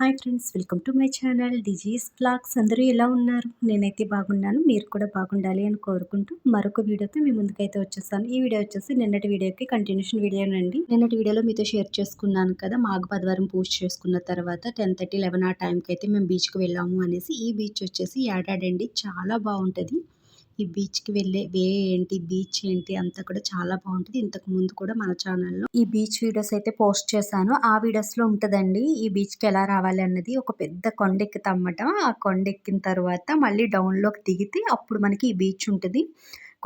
Hi friends welcome to my channel. Disease blogs అందరూ ఎలా ఉన్నారు? నేనైతే బాగున్నాను. మీరు కూడా బాగుండాలి అని కోరుకుంటూ మరొక వీడియోతో మీ ముందుకైతే వచ్చేసాను. ఈ వీడియో వచ్చేసి నిన్నటి వీడియోకి కంటిన్యూషన్ వీడియోనండి నిన్నటి వీడియోలో మీతో షేర్ చేసుకున్నాను కదా మాకు బుధవారం పూజ చేసుకున్న తర్వాత టెన్ థర్టీ లెవెన్ ఆ టైంకి అయితే మేము బీచ్కి వెళ్ళాము అనేసి ఈ బీచ్ వచ్చేసి ఏడాడండి చాలా బాగుంటుంది. ఈ బీచ్కి వెళ్ళే వే ఏంటి బీచ్ ఏంటి అంతా కూడా చాలా బాగుంటుంది. ఇంతకు ముందు కూడా మన ఛానల్లో ఈ బీచ్ వీడియోస్ అయితే పోస్ట్ చేశాను. ఆ వీడియోస్లో ఉంటుందండి ఈ బీచ్కి ఎలా రావాలి అన్నది ఒక పెద్ద కొండ ఎక్కుతామట ఆ కొండ ఎక్కిన తర్వాత మళ్ళీ డౌన్లోకి దిగితే అప్పుడు మనకి ఈ బీచ్ ఉంటుంది.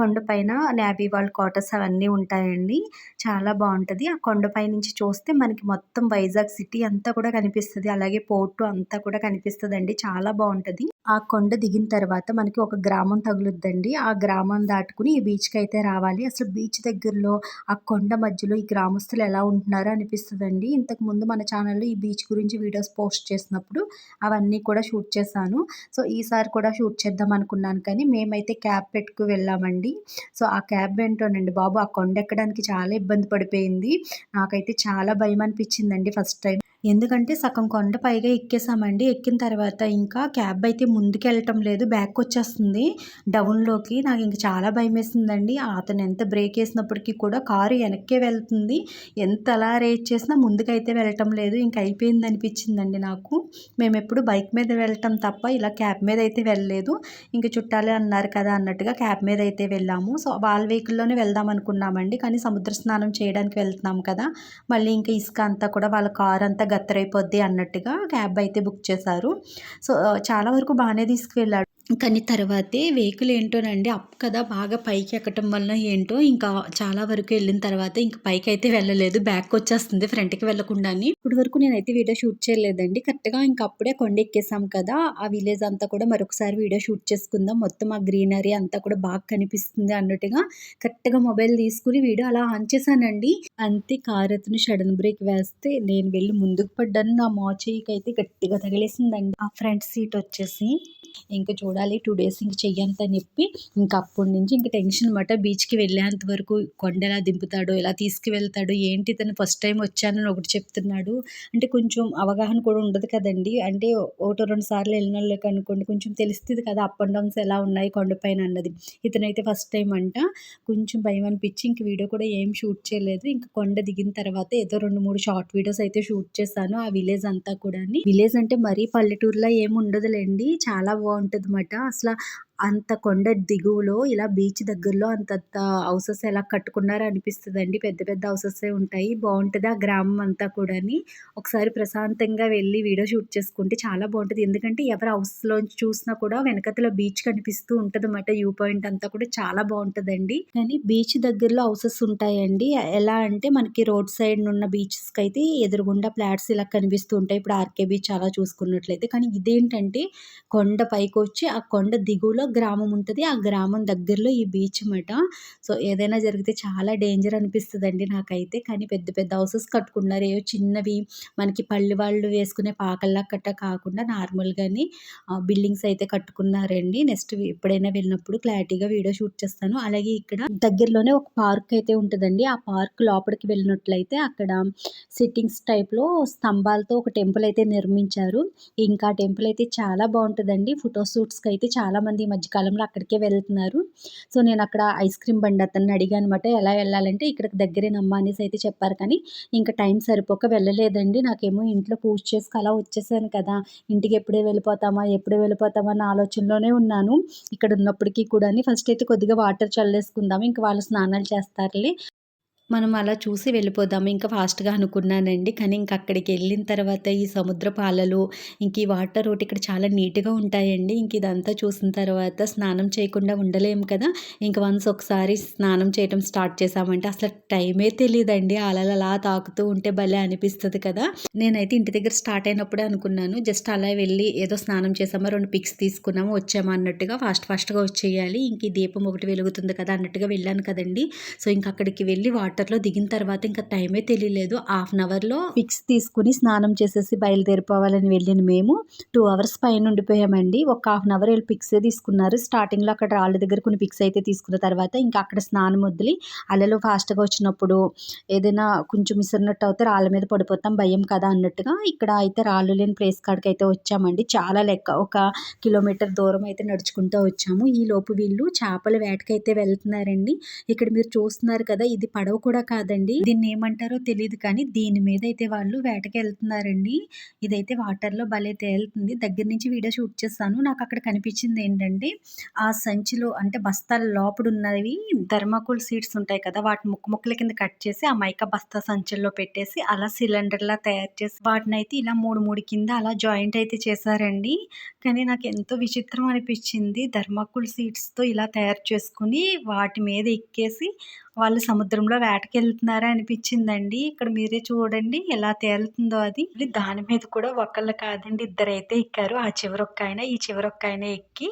కొండపైన నేవీ వాళ్ళ క్వార్టర్స్ అవన్నీ ఉంటాయండి. చాలా బాగుంటుంది. ఆ కొండపై నుంచి చూస్తే మనకి మొత్తం వైజాగ్ సిటీ అంతా కూడా కనిపిస్తుంది. అలాగే పోర్టు అంతా కూడా కనిపిస్తుంది అండి చాలా బాగుంటుంది. ఆ కొండ దిగిన తర్వాత మనకి ఒక గ్రామం తగులుద్దండి. ఆ గ్రామం దాటుకుని ఈ బీచ్కి అయితే రావాలి. అసలు బీచ్ దగ్గరలో ఆ కొండ మధ్యలో ఈ గ్రామస్తులు ఎలా ఉంటున్నారో అనిపిస్తుందండి. ఇంతకు ముందు మన ఛానల్లో ఈ బీచ్ గురించి వీడియోస్ పోస్ట్ చేసినప్పుడు అవన్నీ కూడా షూట్ చేశాను. సో ఈసారి కూడా షూట్ చేద్దాం అనుకున్నాను కానీ మేమైతే క్యాబ్ పెట్టుకు వెళ్ళామండి. సో ఆ క్యాబ్ ఏంటోనండి బాబు ఆ కొండ ఎక్కడానికి చాలా ఇబ్బంది పడిపోయింది. నాకైతే చాలా భయం అనిపించిందండి ఫస్ట్ టైం. ఎందుకంటే సగం కొండ పైగా ఎక్కేసామండి. ఎక్కిన తర్వాత ఇంకా క్యాబ్ అయితే ముందుకు వెళ్ళటం లేదు. బ్యాక్ వచ్చేస్తుంది. డౌన్లోకి నాకు ఇంకా చాలా భయం వేసిందండి అతను ఎంత బ్రేక్ వేసినప్పటికీ కూడా కారు వెనక్కే వెళ్తుంది. ఎంత అలా రేట్ చేసినా ముందుకైతే వెళ్ళటం లేదు. ఇంక అయిపోయింది అనిపించిందండి నాకు. మేము ఎప్పుడు బైక్ మీద వెళ్ళటం తప్ప ఇలా క్యాబ్ మీద అయితే వెళ్ళలేదు. ఇంక చుట్టాలే అన్నారు కదా అన్నట్టుగా క్యాబ్ మీద అయితే వెళ్ళాము. సో వాళ్ళ వెహికల్లోనే వెళ్దాం అనుకున్నామండి. కానీ సముద్ర స్నానం చేయడానికి వెళ్తున్నాం కదా. మళ్ళీ ఇంకా ఇసుక అంతా కూడా వాళ్ళ కార్ అంతా గత్తరైపోద్ది అన్నట్టుగా క్యాబ్ అయితే బుక్ చేశారు. సో చాలా వరకు బాగానే తీసుకువెళ్ళాడు. కానీ తర్వాతే వెహికల్ ఏంటోనండి అప్ కదా బాగా పైకి ఎక్కటం వల్ల ఏంటో ఇంకా చాలా వరకు వెళ్ళిన తర్వాత ఇంకా పైకి అయితే వెళ్ళలేదు బ్యాక్ వచ్చేస్తుంది ఫ్రంట్కి వెళ్ళకుండాని. ఇప్పటి వరకు నేనైతే వీడియో షూట్ చేయలేదండి కరెక్ట్గా ఇంకా అప్పుడే కొండ ఎక్కేసాం కదా ఆ విలేజ్ అంతా కూడా మరొకసారి వీడియో షూట్ చేసుకుందాం మొత్తం ఆ గ్రీనరీ అంతా కూడా బాగా కనిపిస్తుంది అన్నట్టుగా కరెక్ట్గా మొబైల్ తీసుకుని వీడియో అలా ఆన్ చేశానండి. అంతే కార్ అతను సడన్ బ్రేక్ వేస్తే నేను వెళ్ళి ముందుకు పడ్డాను నా మోచేయికి అయితే గట్టిగా తగిలేసిందండి. ఆ ఫ్రంట్ సీట్ వచ్చేసి ఇంకా చూడాలి టూ డేస్ ఇంక చెయ్యంత నొప్పి ఇంకా అప్పటి నుంచి ఇంక టెన్షన్ అనమాట బీచ్కి వెళ్ళేంత వరకు కొండ ఎలా దింపుతాడో ఎలా తీసుకువెళ్తాడో ఏంటి తను ఫస్ట్ టైం వచ్చానని ఒకటి చెప్తున్నాడు. అంటే కొంచెం అవగాహన కూడా ఉండదు కదండి. అంటే ఒకటో రెండు సార్లు వెళ్ళిన వాళ్ళకి అనుకోండి కొంచెం తెలుస్తుంది కదా అప్ అండ్ డౌన్స్ ఎలా ఉన్నాయి కొండపైన అన్నది. ఇతనైతే ఫస్ట్ టైం అంట. కొంచెం భయం అనిపించి ఇంక వీడియో కూడా ఏం షూట్ చేయలేదు. ఇంకా కొండ దిగిన తర్వాత ఏదో రెండు మూడు షార్ట్ వీడియోస్ అయితే షూట్ చేశాను ఆ విలేజ్ అంతా కూడా విలేజ్ అంటే మరీ పల్లెటూరులో ఏమి ఉండదులేండి. చాలా బాగుంటుంది అనమాట అసలు అంత కొండ దిగువలో ఇలా బీచ్ దగ్గరలో అంతంత హౌసెస్ ఎలా కట్టుకున్నారో అనిపిస్తుందండి పెద్ద పెద్ద హౌసెస్ ఉంటాయి. బాగుంటుంది ఆ గ్రామం అంతా కూడాని. ఒకసారి ప్రశాంతంగా వెళ్ళి వీడియో షూట్ చేసుకుంటే చాలా బాగుంటుంది ఎందుకంటే ఎవరి హౌస్లోంచి చూసినా కూడా వెనకతల బీచ్ కనిపిస్తూ ఉంటుంది అన్నమాట వ్యూ పాయింట్ అంతా కూడా చాలా బాగుంటుందండి కానీ బీచ్ దగ్గరలో హౌసెస్ ఉంటాయండి. ఎలా అంటే మనకి రోడ్ సైడ్ ఉన్న బీచెస్కి అయితే ఎదురుగుండా ఫ్లాట్స్ ఇలా కనిపిస్తూ ఉంటాయి. ఇప్పుడు ఆర్కే బీచ్ అలా చూసుకున్నట్లయితే. కానీ ఇదేంటంటే కొండ పైకి వచ్చి ఆ కొండ దిగువలో గ్రామం ఉంటుంది. ఆ గ్రామం దగ్గరలో ఈ బీచ్ అన్నమాట సో ఏదైనా జరిగితే చాలా డేంజర్ అనిపిస్తుందండి నాకైతే. కానీ పెద్ద పెద్ద హౌసెస్ కట్టుకున్నారు. ఏవో చిన్నవి మనకి పల్లె వాళ్ళు వేసుకునే పాకల్లా కట్ట కాకుండా నార్మల్గానే బిల్డింగ్స్ అయితే కట్టుకున్నారండి. నెక్స్ట్ ఎప్పుడైనా వెళ్ళినప్పుడు క్లారిటీగా వీడియో షూట్ చేస్తాను. అలాగే ఇక్కడ దగ్గరలోనే ఒక పార్క్ అయితే ఉంటుందండి. ఆ పార్క్ లోపలికి వెళ్ళినట్లయితే అక్కడ సిట్టింగ్స్ టైప్లో స్తంభాలతో ఒక టెంపుల్ అయితే నిర్మించారు. ఇంకా టెంపుల్ అయితే చాలా బాగుంటుందండి. ఫోటో షూట్స్కి అయితే చాలామంది మధ్యకాలంలో అక్కడికే వెళ్తున్నారు. సో నేను అక్కడ ఐస్ క్రీమ్ బండి అతన్ని అడిగాను అనమాట ఎలా వెళ్ళాలంటే ఇక్కడికి దగ్గరేనమ్మా అనేసి అయితే చెప్పారు. కానీ ఇంకా టైం సరిపోక వెళ్ళలేదండి. నాకేమో ఇంట్లో పూజ చేసుకు అలా వచ్చేసాను కదా ఇంటికి ఎప్పుడే వెళ్ళిపోతామా ఎప్పుడే వెళ్ళిపోతామా అన్న ఆలోచనలోనే ఉన్నాను. ఇక్కడ ఉన్నప్పటికీ కూడా ఫస్ట్ అయితే కొద్దిగా వాటర్ చల్లేసుకుందాము ఇంకా వాళ్ళు స్నానాలు చేస్తారులే. మనం అలా చూసి వెళ్ళిపోదాము. ఇంకా ఫాస్ట్గా అనుకున్నానండి. కానీ ఇంక అక్కడికి వెళ్ళిన తర్వాత ఈ సముద్ర పాలలు ఇంక ఈ వాటర్ ఒకటి ఇక్కడ చాలా నీట్గా ఉంటాయండి. ఇంక ఇదంతా చూసిన తర్వాత స్నానం చేయకుండా ఉండలేము కదా. ఇంక వన్స్ ఒకసారి స్నానం చేయడం స్టార్ట్ చేసామంటే అసలు టైమే తెలియదండి అలలు అలా తాకుతూ ఉంటే భలే అనిపిస్తుంది కదా. నేనైతే ఇంటి దగ్గర స్టార్ట్ అయినప్పుడే అనుకున్నాను. జస్ట్ అలా వెళ్ళి ఏదో స్నానం చేసామా రెండు పిక్స్ తీసుకున్నాము వచ్చామా అన్నట్టుగా ఫాస్ట్ ఫాస్ట్గా వచ్చేయాలి. ఇంక దీపం ఒకటి వెలుగుతుంది కదా అన్నట్టుగా వెళ్ళాను కదండి. సో ఇంక అక్కడికి వెళ్ళి వాటర్ వాటర్‌లో దిగిన తర్వాత ఇంకా టైమే తెలియలేదు. హాఫ్ అన్ అవర్‌లో పిక్స్ తీసుకొని స్నానం చేసేసి బయలుదేరిపోవాలని వెళ్ళిన మేము టూ అవర్స్ పైన ఉండిపోయామండి. ఒక హాఫ్ అన్ అవర్ వీళ్ళు పిక్సే తీసుకున్నారు. స్టార్టింగ్‌లో అక్కడ రాళ్ళ దగ్గర కొన్ని పిక్స్ అయితే తీసుకున్న తర్వాత ఇంకా అక్కడ స్నానం వదిలి అలలు ఫాస్ట్‌గా వచ్చినప్పుడు ఏదైనా కొంచెం విసిరినట్టు అవుతే రాళ్ళ మీద పడిపోతాం భయం కదా అన్నట్టుగా ఇక్కడ అయితే రాళ్ళు లేని ప్లేస్ కాడికి అయితే వచ్చామండి. చాలా లెక్క ఒక కిలోమీటర్ దూరం అయితే నడుచుకుంటూ వచ్చాము. ఈ లోపు వీళ్ళు చేపల వేటకైతే వెళ్తున్నారండి. ఇక్కడ మీరు చూస్తున్నారు కదా! ఇది పడవ కూడా కాదండి. దీన్ని ఏమంటారో తెలియదు కానీ దీని మీద అయితే వాళ్ళు వేటకెళ్తున్నారండి. ఇదైతే వాటర్‌లో భలే తేలుతుంది. దగ్గర నుంచి వీడియో షూట్ చేస్తాను నాకు అక్కడ కనిపించింది ఏంటంటే ఆ సంచిలో అంటే బస్తాల లోపల ఉన్నవి థర్మాకోల్ సీడ్స్ ఉంటాయి కదా! వాటి ముక్కు ముక్కల కింద కట్ చేసి ఆ మైకా బస్తా సంచుల్లో పెట్టేసి అలా సిలిండర్‌లా తయారు చేసి వాటిని అయితే ఇలా 3, 3 కింద అలా జాయింట్ అయితే చేశారండి. కానీ నాకు ఎంతో విచిత్రం అనిపించింది. థర్మాకోల్ సీడ్స్‌తో ఇలా తయారు చేసుకొని వాటి మీద ఎక్కేసి వాళ్ళు సముద్రంలో వేటకెళ్తున్నారా అనిపించిందండి. ఇక్కడ మీరే చూడండి ఎలా తేలుతుందో అది. దాని మీద కూడా ఒకళ్ళు కాదండి ఇద్దరైతే ఎక్కారు. ఆ చివరొక్క ఆయన ఈ చివరొక్క ఆయన ఎక్కి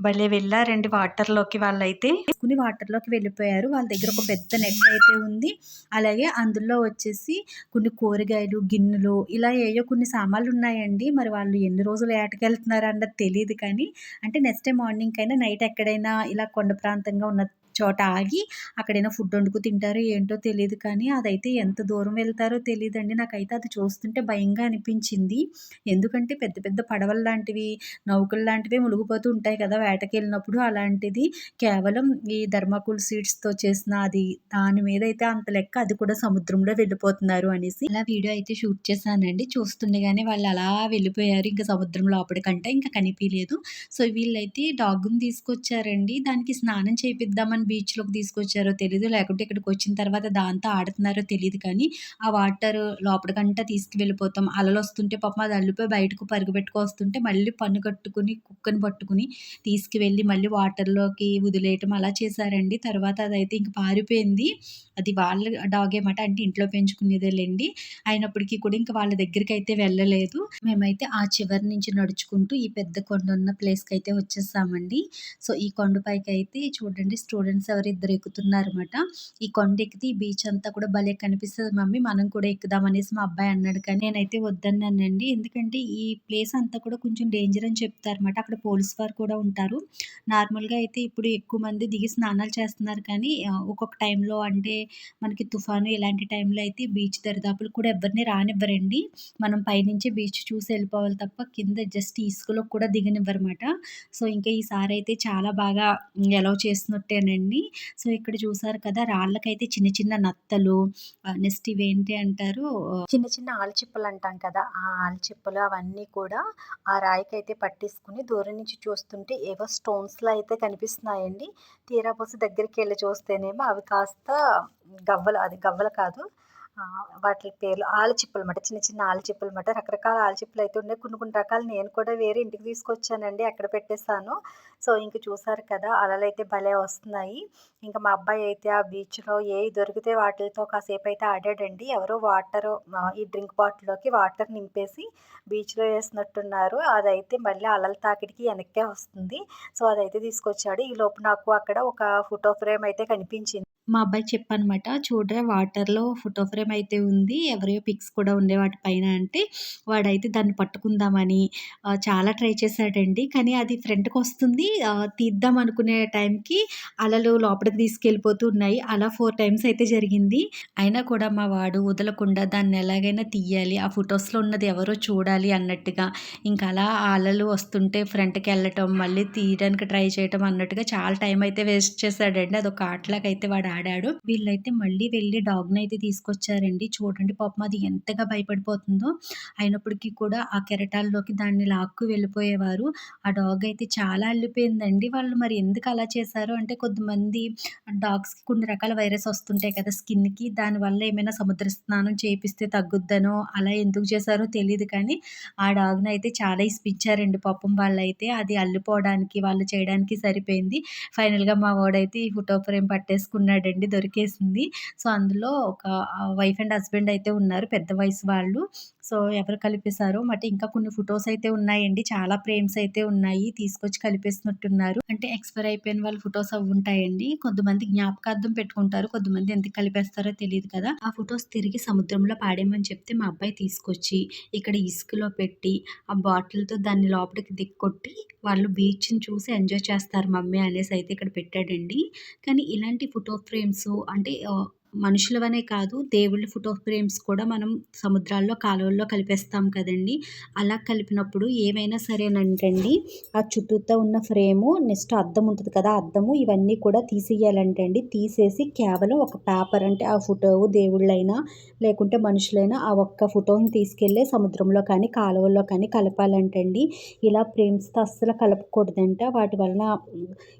భలే వెళ్ళారండి వాటర్‌లోకి వాళ్ళైతే. కొన్ని వాటర్‌లోకి వెళ్ళిపోయారు. వాళ్ళ దగ్గర ఒక పెద్ద నెట్ అయితే ఉంది. అలాగే అందులో వచ్చేసి కొన్ని కూరగాయలు, గిన్నెలు ఇలా ఏయో కొన్ని సామాన్లు ఉన్నాయండి. మరి వాళ్ళు ఎన్ని రోజులు వేటకెళ్తున్నారో అన్నది తెలియదు కానీ అంటే నెక్స్ట్ డే మార్నింగ్‌కైనా నైట్ ఎక్కడైనా ఇలా కొండ ప్రాంతంగా ఉన్న చోట ఆగి అక్కడైనా ఫుడ్ వండుకు తింటారో ఏంటో తెలియదు కానీ అదైతే ఎంత దూరం వెళ్తారో తెలియదండి నాకైతే అది చూస్తుంటే భయంగా అనిపించింది. ఎందుకంటే పెద్ద పెద్ద పడవలు లాంటివి, నౌకలు లాంటివి మునిగిపోతూ ఉంటాయి కదా! వేటకెళ్ళినప్పుడు. అలాంటిది కేవలం ఈ థర్మాకోల్ సీడ్స్‌తో చేసిన అది దాని మీద అయితే అంత లెక్క అది కూడా సముద్రంలో వెళ్ళిపోతున్నారు అనేసి ఇలా వీడియో అయితే షూట్ చేశానండి. చూస్తుండగానే వాళ్ళు అలా వెళ్ళిపోయారు. ఇంకా సముద్రం లోపలికంటే ఇంకా కనిపించలేదు సో వీళ్ళైతే డాగ్‌ని తీసుకొచ్చారండి. దానికి స్నానం చేపిద్దామని బీచ్‌లోకి తీసుకొచ్చారో తెలియదు లేకుంటే ఇక్కడికి వచ్చిన తర్వాత దాంతో ఆడుతున్నారో తెలియదు కానీ ఆ వాటర్ లోపలికంట తీసుకువెళ్ళిపోతాం. అలలు వస్తుంటే పాపం అది అల్లిపోయి బయటకు పరుగుపెట్టుకు వస్తుంటే మళ్ళీ పన్ను కట్టుకొని కుక్కని పట్టుకొని తీసుకువెళ్ళి మళ్ళీ వాటర్‌లోకి వదిలేయటం అలా చేశారండి. తర్వాత అదైతే ఇంక పారిపోయింది. అది వాళ్ళ డాగ్ మాట అంటే ఇంట్లో పెంచుకునేదేలేండి అయినప్పటికీ కూడా ఇంకా వాళ్ళ దగ్గరికి అయితే వెళ్ళలేదు. మేమైతే ఆ చివరి నుంచి నడుచుకుంటూ ఈ పెద్ద కొండ ఉన్న ప్లేస్‌కైతే వచ్చేసామండి. సో ఈ కొండ అయితే చూడండి స్టూడెంట్స్ ఎవరో ఇద్దరు ఎక్కుతున్నారన్నమాట. ఈ కొండ ఎక్కితే ఈ బీచ్ అంతా కూడా భలే కనిపిస్తుంది మమ్మీ మనం కూడా ఎక్కుదాం అనేసి మా అబ్బాయి అన్నాడు కానీ నేనైతే వద్దన్నానండి. ఎందుకంటే ఈ ప్లేస్ అంతా కూడా కొంచెం డేంజర్ అని చెప్తారన్నమాట. అక్కడ పోలీస్ వారు కూడా ఉంటారు. నార్మల్‌గా అయితే ఇప్పుడు ఎక్కువ మంది దిగి స్నానాలు చేస్తున్నారు కానీ ఒక్కొక్క టైంలో అంటే మనకి తుఫాను ఇలాంటి టైంలో అయితే బీచ్ దరిదాపులు కూడా ఎవరిని రానివ్వరండి. మనం పైనుంచి బీచ్ చూసి వెళ్ళిపోవాలి తప్ప కింద జస్ట్ ఇసుకలో కూడా దిగనివ్వరమాట. సో ఇంకా ఈసారి అయితే చాలా బాగా ఎలౌ చేసినట్టేనండి. సో ఇక్కడ చూసారు కదా! రాళ్ళకైతే చిన్న చిన్న నత్తలు నెక్స్ట్ ఇవేంటి అంటారు చిన్న చిన్న ఆల్చిప్పలు అంటాం కదా! ఆ ఆల్చిప్పలు అవన్నీ కూడా ఆ రాయికైతే పట్టేసుకొని దూరం నుంచి చూస్తుంటే ఏవో స్టోన్స్లో అయితే కనిపిస్తున్నాయండి. తీరాపోసి దగ్గరికి వెళ్ళి చూస్తేనేమో అవి కాస్త గవ్వలు అది గవ్వలు కాదు. వాటి పేర్లు ఆల్చిప్పలమాట. చిన్న చిన్న ఆల్చిప్పలమాట. రకరకాల ఆలచిప్పలు అయితే ఉన్నాయి. కొన్ని కొన్ని రకాలు నేను కూడా వేరే ఇంటికి తీసుకొచ్చానండి. అక్కడ పెట్టేసాను. సో ఇంక చూసారు కదా! అలలు అయితే భలే వస్తున్నాయి. ఇంకా మా అబ్బాయి అయితే ఆ బీచ్‌లో ఏవి దొరికితే వాటితో కాసేపు అయితే ఆడాడండి. ఎవరో వాటర్ ఈ డ్రింక్ బాటిల్‌లోకి వాటర్ నింపేసి బీచ్‌లో వేసినట్టున్నారు అదైతే మళ్ళీ అలల తాకిడికి వెనక్కే వస్తుంది. సో అదైతే తీసుకొచ్చాడు. ఈ లోపు నాకు అక్కడ ఒక ఫోటో ఫ్రేమ్ అయితే కనిపించింది. మా అబ్బాయికి చెప్పానమాట. చూడరా వాటర్‌లో ఫోటో ఫ్రేమ్ అయితే ఉంది. ఎవరియో పిక్స్ కూడా ఉండే వాటి పైన అంటే వాడైతే దాన్ని పట్టుకుందామని చాలా ట్రై చేశాడండి. కానీ అది ఫ్రంట్కి వస్తుంది తీద్దాం అనుకునే టైంకి అలలు లోపలికి తీసుకెళ్ళిపోతూ ఉన్నాయి. అలా ఫోర్ టైమ్స్ అయితే జరిగింది. అయినా కూడా మా వాడు వదలకుండా దాన్ని ఎలాగైనా తీయాలి. ఆ ఫొటోస్లో ఉన్నది ఎవరో చూడాలి అన్నట్టుగా ఇంకా అలా ఆ అలలు వస్తుంటే ఫ్రంట్కి వెళ్ళటం మళ్ళీ తీయడానికి ట్రై చేయటం అన్నట్టుగా చాలా టైం అయితే వేస్ట్ చేశాడండి. అదొక ఆటలాగా అయితే వాడు ఆడాడు. వీళ్ళైతే మళ్ళీ వెళ్ళి అయితే తీసుకొచ్చారండి. చూడండి పాపం అది ఎంతగా భయపడిపోతుందో. అయినప్పటికీ కూడా ఆ కెరటాల్లోకి దాన్ని లాక్కు వెళ్ళిపోయేవారు. ఆ డాగ్ అయితే చాలా అల్లిపోయిందండి. వాళ్ళు మరి ఎందుకు అలా చేశారో అంటే కొద్దిమంది డాగ్స్‌కి కొన్ని రకాల వైరస్ వస్తుంటాయి కదా! స్కిన్‌కి దానివల్ల ఏమైనా సముద్ర స్నానం చేపిస్తే తగ్గుద్దనో అలా ఎందుకు చేశారో తెలియదు కానీ ఆ డాగ్‌నైతే చాలా ఇస్పించారండి పాపం వాళ్ళైతే. అది అల్లిపోవడానికి వాళ్ళు చేయడానికి సరిపోయింది. ఫైనల్‌గా మా వాడైతే ఈ ఫోటో ఫ్రేమ్ పట్టేసుకున్నాడు పట్టేసుకున్నాడండి. దొరికేసింది. సో అందులో ఒక వైఫ్ అండ్ హస్బెండ్ అయితే ఉన్నారు. పెద్ద వయసు వాళ్ళు. సో ఎవరు కలిపేశారో మట్టి ఇంకా కొన్ని ఫొటోస్ అయితే ఉన్నాయండి చాలా ఫ్రేమ్స్ అయితే ఉన్నాయి తీసుకొచ్చి కలిపేసినట్టున్నారు అంటే ఎక్స్పైర్ అయిపోయిన వాళ్ళ ఫొటోస్ అవి ఉంటాయండి కొంతమంది జ్ఞాపకార్థం పెట్టుకుంటారు కొంతమంది ఎందుకు కలిపేస్తారో తెలియదు కదా ఆ ఫొటోస్ తిరిగి సముద్రంలో పాడేమని చెప్తే మా అబ్బాయి తీసుకొచ్చి ఇక్కడ ఇసుకలో పెట్టి ఆ బాటిల్తో దాన్ని లోపలికి దిక్కొట్టి వాళ్ళు బీచ్ని చూసి ఎంజాయ్ చేస్తారు మమ్మీ అనేసి అయితే ఇక్కడ పెట్టాడండి. కానీ ఇలాంటి ఫోటో ఫ్రేమ్స్ అంటే మనుషులవనే కాదు దేవుళ్ళ ఫోటో ఫ్రేమ్స్ కూడా మనం సముద్రాల్లో కాలువల్లో కలిపేస్తాం కదండి. అలా కలిపినప్పుడు ఏమైనా సరేనంటండి ఆ చుట్టూతో ఉన్న ఫ్రేము నెక్స్ట్ అద్దం ఉంటుంది కదా అద్దము ఇవన్నీ కూడా తీసేయాలంటండి. తీసేసి కేవలం ఒక పేపర్ అంటే ఆ ఫోటో దేవుళ్ళైనా లేకుంటే మనుషులైనా ఆ ఒక్క ఫోటోని తీసుకెళ్ళి సముద్రంలో కానీ కాలువల్లో కానీ కలపాలంటండి. ఇలా ఫ్రేమ్స్తో అస్సలు కలపకూడదంట. వాటి వలన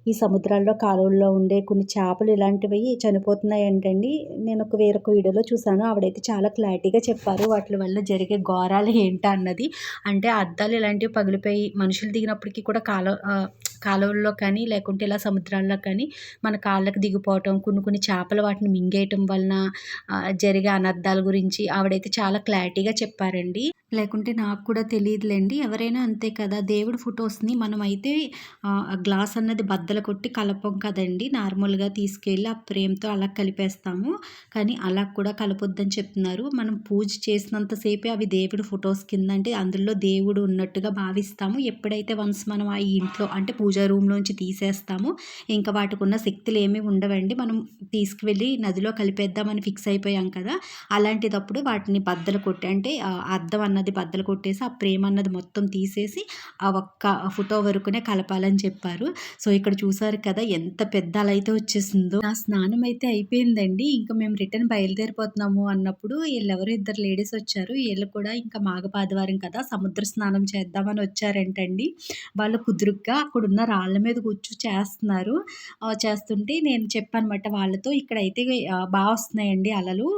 ఈ సముద్రాల్లో కాలువల్లో ఉండే కొన్ని చేపలు ఇలాంటివి చనిపోతున్నాయంటండి. నేను ఒక వేరొక వీడియోలో చూసాను ఆవిడైతే చాలా క్లారిటీగా చెప్పారు. వాటి వల్ల జరిగే ఘోరాలు ఏంటా అన్నది. అంటే అద్దాలు ఇలాంటివి పగిలిపోయి మనుషులు దిగినప్పటికీ కూడా కాలువ కాలువల్లో కానీ లేకుంటే ఇలా సముద్రాల్లో కానీ మన కాళ్ళకు దిగిపోవటం కొన్ని కొన్ని చేపలు వాటిని మింగేయటం వలన జరిగే అనర్థాల గురించి ఆవిడైతే చాలా క్లారిటీగా చెప్పారండి. లేకుంటే నాకు కూడా తెలియదులేండి ఎవరైనా అంతే కదా దేవుడి ఫొటోస్ని మనమైతే గ్లాస్ అన్నది బద్దలు కొట్టి కలపం కదండి. నార్మల్గా తీసుకెళ్ళి ఆ ప్రేమతో అలా కలిపేస్తాము. కానీ అలా కూడా కలపొద్దని చెప్తున్నారు. మనం పూజ చేసినంతసేపే అవి దేవుడి ఫొటోస్ కింద అంటే అందులో దేవుడు ఉన్నట్టుగా భావిస్తాము. ఎప్పుడైతే వన్స్ మనం ఆ ఇంట్లో అంటే పూజా రూమ్లోంచి తీసేస్తామో ఇంకా వాటికి ఉన్న శక్తులు ఏమీ ఉండవండి. మనం తీసుకువెళ్ళి నదిలో కలిపేద్దామని ఫిక్స్ అయిపోయాం కదా అలాంటిదప్పుడు వాటిని బద్దలు కొట్టి అంటే అర్థం అన్న అన్నది బద్దలు కొట్టేసి ఆ ప్రేమ అన్నది మొత్తం తీసేసి ఆ ఒక్క ఫోటో వరకునే కలపాలని చెప్పారు. సో ఇక్కడ చూసారు కదా ఎంత పెద్ద అలా అయితే వచ్చేసిందో. నా స్నానం అయితే అయిపోయిందండి. ఇంకా మేము రిటర్న్ బయలుదేరిపోతున్నాము అన్నప్పుడు వీళ్ళెవరో ఇద్దరు లేడీస్ వచ్చారు. వీళ్ళు కూడా ఇంకా మాఘపాదివారం కదా సముద్ర స్నానం చేద్దామని వచ్చారంటండి. వాళ్ళు కుదురుగ్గా అక్కడున్న రాళ్ళ మీద కూర్చు చేస్తున్నారు. చేస్తుంటే నేను చెప్పనమాట వాళ్ళతో ఇక్కడైతే బాగా వస్తున్నాయండి అలలు.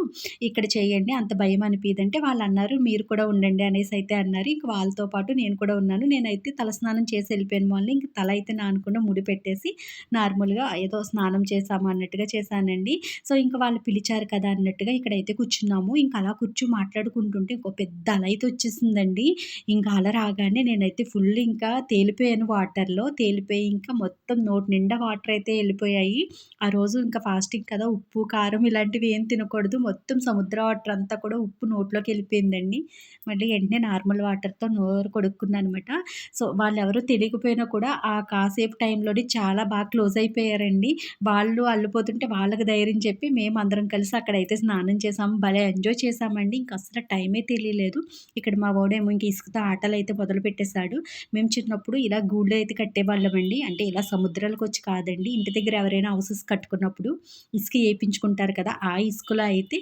ఇక్కడ చేయండి అంత భయం అనిపిదంటే వాళ్ళు అన్నారు మీరు కూడా ఉండండి రండి అనేసి అయితే అన్నారు. ఇంక వాళ్ళతో పాటు నేను కూడా ఉన్నాను. నేనైతే తలస్నానం చేసి వెళ్ళిపోయాను మళ్ళీ ఇంక తల అయితే నానకుండా ముడి పెట్టేసి నార్మల్గా ఏదో స్నానం చేసాము అన్నట్టుగా చేశానండి. సో ఇంకా వాళ్ళు పిలిచారు కదా అన్నట్టుగా ఇక్కడైతే కూర్చున్నాము. ఇంకా అలా కూర్చో మాట్లాడుకుంటుంటే ఇంకో పెద్ద అల అయితే వచ్చేసిందండి. ఇంకా అల రాగానే నేనైతే ఫుల్ ఇంకా తేలిపోయాను వాటర్లో. తేలిపోయి ఇంకా మొత్తం నోటి నిండా వాటర్ అయితే వెళ్ళిపోయాయి. ఆ రోజు ఇంకా ఫాస్టింగ్ కదా. ఉప్పు కారం ఇలాంటివి ఏం తినకూడదు. మొత్తం సముద్ర వాటర్ అంతా కూడా ఉప్పు నోట్లోకి వెళ్ళిపోయిందండి. మరి మళ్ళీ వెంటనే నార్మల్ వాటర్తో నోరు కొడుక్కున్నాను అనమాట సో వాళ్ళు ఎవరు తెలియకపోయినా కూడా ఆ కాసేపు టైంలోని చాలా బాగా క్లోజ్ అయిపోయారండి. వాళ్ళు అల్లిపోతుంటే వాళ్ళకి ధైర్యం చెప్పి మేము అందరం కలిసి అక్కడైతే స్నానం చేసాము భలే ఎంజాయ్ చేసామండి. ఇంకా అసలు టైమే తెలియలేదు. ఇక్కడ మా వాడేమో ఇంక ఇసుకతో ఆటలు అయితే మొదలు పెట్టేశాడు మేము చిన్నప్పుడు ఇలా గూళ్ళు అయితే కట్టేవాళ్ళమండి. అంటే ఇలా సముద్రాలకు వచ్చి కాదండి. ఇంటి దగ్గర ఎవరైనా హౌసెస్ కట్టుకున్నప్పుడు ఇసుక వేయించుకుంటారు కదా ఆ ఇసుకలో అయితే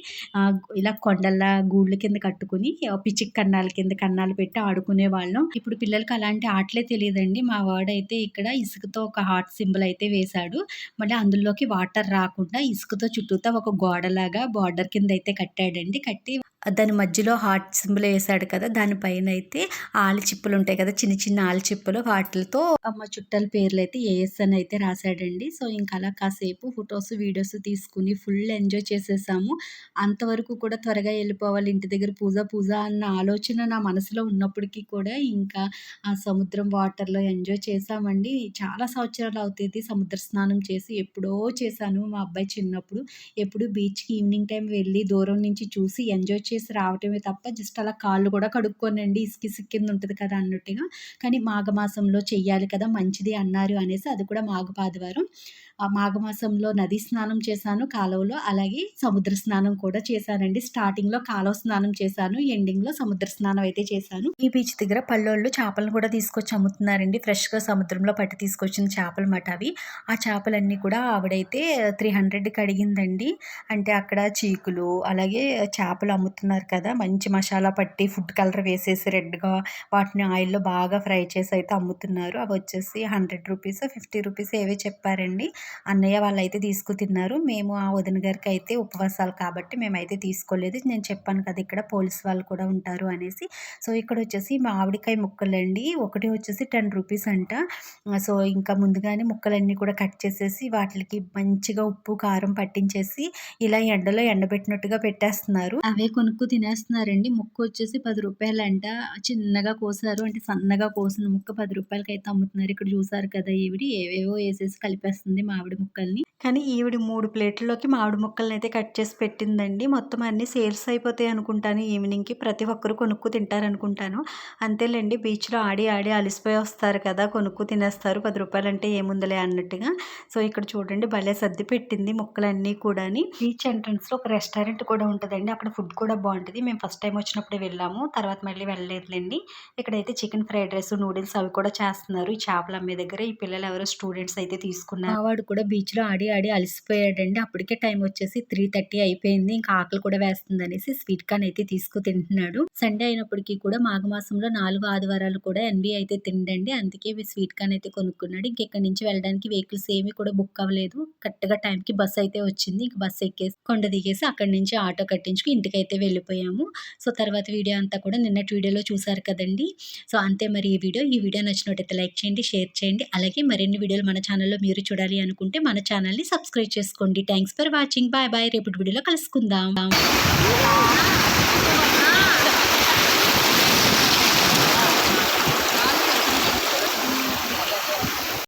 ఇలా కొండల గూళ్ళ కింద కట్టుకుని పిచ్చిక్ కన్నాల కింద కన్నాలు పెట్టి ఆడుకునే వాళ్ళం. ఇప్పుడు పిల్లలకి అలాంటి ఆటలే తెలియదండి. మా వాడు అయితే ఇక్కడ ఇసుకతో ఒక హార్ట్ సింబల్ అయితే వేశాడు. మళ్ళీ అందులోకి వాటర్ రాకుండా ఇసుకతో చుట్టూతా ఒక గోడలాగా బార్డర్ కింద అయితే కట్టాడండి. కట్టి దాని మధ్యలో హార్ట్ సింబల్ వేసాడు కదా దానిపైన అయితే ఆలిచిప్పలు ఉంటాయి కదా చిన్న చిన్న ఆలిచిప్పలు వాటితో అమ్మ చుట్టాల పేర్లు అయితే ఏఎస్ అని అయితే రాశాడండి. సో ఇంకా అలా కాసేపు ఫొటోస్ వీడియోస్ తీసుకుని ఫుల్ ఎంజాయ్ చేసేసాము. అంతవరకు కూడా త్వరగా వెళ్ళిపోవాలి ఇంటి దగ్గర పూజ పూజ అన్న ఆలోచన నా మనసులో ఉన్నప్పటికీ కూడా ఇంకా ఆ సముద్రం వాటర్లో ఎంజాయ్ చేసామండి. చాలా సంవత్సరాలు అవుతుంది సముద్ర స్నానం చేసి ఎప్పుడో చేశాను మా అబ్బాయి చిన్నప్పుడు. ఎప్పుడు బీచ్కి ఈవినింగ్ టైం వెళ్ళి దూరం నుంచి చూసి ఎంజాయ్ చేసి రావటమే తప్ప జస్ట్ అలా కాళ్ళు కూడా కడుక్కోనండి ఇసుకి కింద ఉంటుంది కదా అన్నట్టుగా. కానీ మాఘమాసంలో చెయ్యాలి కదా మంచిది అన్నారు అనేసి అది కూడా ఆ మాఘమాసంలో నది స్నానం చేశాను కాలువలో అలాగే సముద్ర స్నానం కూడా చేశానండి. స్టార్టింగ్లో కాలువ స్నానం చేశాను ఎండింగ్లో సముద్ర స్నానం అయితే చేశాను. ఈ బీచ్ దగ్గర పల్లెళ్ళు చేపలను కూడా తీసుకొచ్చి అమ్ముతున్నారండి. ఫ్రెష్గా సముద్రంలో పట్టి తీసుకొచ్చిన చేపలు మాట అవి. ఆ చేపలన్నీ కూడా ఆవిడైతే త్రీ హండ్రెడ్కి అడిగిందండి. అంటే అక్కడ చీకులు అలాగే చేపలు అమ్ముతున్నారు కదా మంచి మసాలా పట్టి ఫుడ్ కలర్ వేసేసి రెడ్గా వాటిని ఆయిల్లో బాగా ఫ్రై చేసి అయితే అమ్ముతున్నారు. అవి వచ్చేసి హండ్రెడ్ రూపీస్ ఫిఫ్టీ రూపీస్ ఏవే చెప్పారండి. అన్నయ్య వాళ్ళైతే తీసుకు తిన్నారు మేము ఆ వదిన గారికి అయితే ఉపవాసాలు కాబట్టి మేమైతే తీసుకోలేదు. నేను చెప్పాను కదా ఇక్కడ పోలీస్ వాళ్ళు కూడా ఉంటారు అనేసి. సో ఇక్కడ వచ్చేసి మామిడికాయ ముక్కలండి. ఒకటి వచ్చేసి టెన్ రూపీస్ అంట. సో ఇంకా ముందుగానే ముక్కలన్నీ కూడా కట్ చేసేసి వాటికి మంచిగా ఉప్పు కారం పట్టించేసి ఇలా ఎండలో ఎండబెట్టినట్టుగా పెట్టేస్తున్నారు. అవే కొనుక్కు తినేస్తున్నారండి. ముక్క వచ్చేసి పది రూపాయలంట. చిన్నగా కోసారు. అంటే సన్నగా కోసిన ముక్క పది రూపాయలకి అయితే అమ్ముతున్నారు. ఇక్కడ చూసారు కదా ఈవిడి. ఏవేవో వేసేసి కలిపేస్తుంది మామిడి ముక్కల్ని కానీ ఈవిడ మూడు ప్లేట్లలోకి మామిడి ముక్కల్ని అయితే కట్ చేసి పెట్టిందండి. మొత్తం అన్ని సేల్స్ అయిపోతాయి అనుకుంటాను. ఈవినింగ్కి ప్రతి ఒక్కరు కొనుక్కు తింటారు అనుకుంటాను అంతేలేండి బీచ్లో ఆడి ఆడి అలసిపోయి వస్తారు కదా కొనుక్కు తినేస్తారు. పది రూపాయలు అంటే ఏముందలే అన్నట్టుగా. సో ఇక్కడ చూడండి భలే సర్ది పెట్టింది ముక్కలన్నీ కూడా బీచ్ ఎంట్రన్స్లో ఒక రెస్టారెంట్ కూడా ఉంటుందండి. అక్కడ ఫుడ్ కూడా బాగుంటుంది. మేము ఫస్ట్ టైం వచ్చినప్పుడే వెళ్ళాము. తర్వాత మళ్ళీ వెళ్ళలేదులేండి. ఇక్కడైతే చికెన్ ఫ్రైడ్ రైస్ నూడిల్స్ అవి కూడా చేస్తున్నారు. ఈ చేపలు అమ్మే దగ్గర ఈ పిల్లలు ఎవరో స్టూడెంట్స్ అయితే తీసుకున్నారు. వాడు కూడా బీచ్లో ఆడి ఆడి అలసిపోయాడండి. అప్పటికే టైం వచ్చేసి త్రీ థర్టీ అయిపోయింది. ఇంకా ఆకలి కూడా వేస్తుంది అనేసి స్వీట్ కార్న్ అయితే తీసుకు తింటున్నాడు. సండే అయినప్పటికీ కూడా మాఘమాసంలో నాలుగు ఆదివారాలు కూడా ఎన్వి అయితే తిండండి. అందుకే స్వీట్ కార్న్ అయితే కొనుక్కున్నాడు. ఇంకెక్కడి నుంచి వెళ్ళడానికి వెహికల్స్ ఏమీ కూడా బుక్ అవ్వలేదు. కరెక్ట్గా టైంకి బస్ అయితే వచ్చింది. ఇంక బస్ ఎక్కేసి కొండ దిగేసి అక్కడి నుంచి ఆటో కట్టించుకు ఇంటికి అయితే వెళ్ళిపోయాము. సో తర్వాత వీడియో అంతా కూడా నిన్నటి వీడియోలో చూసారు కదండి. సో అంతే మరి ఈ వీడియో. ఈ వీడియో నచ్చినట్టయితే లైక్ చేయండి షేర్ చేయండి. అలాగే మరిన్ని వీడియోలు మన ఛానల్లో మీరు చూడాలి అనుకుంటే మన ఛానల్ని సబ్స్క్రైబ్ చేసుకోండి. Thanks for watching bye bye రేపటి వీడియోలో కలుసుకుందాం.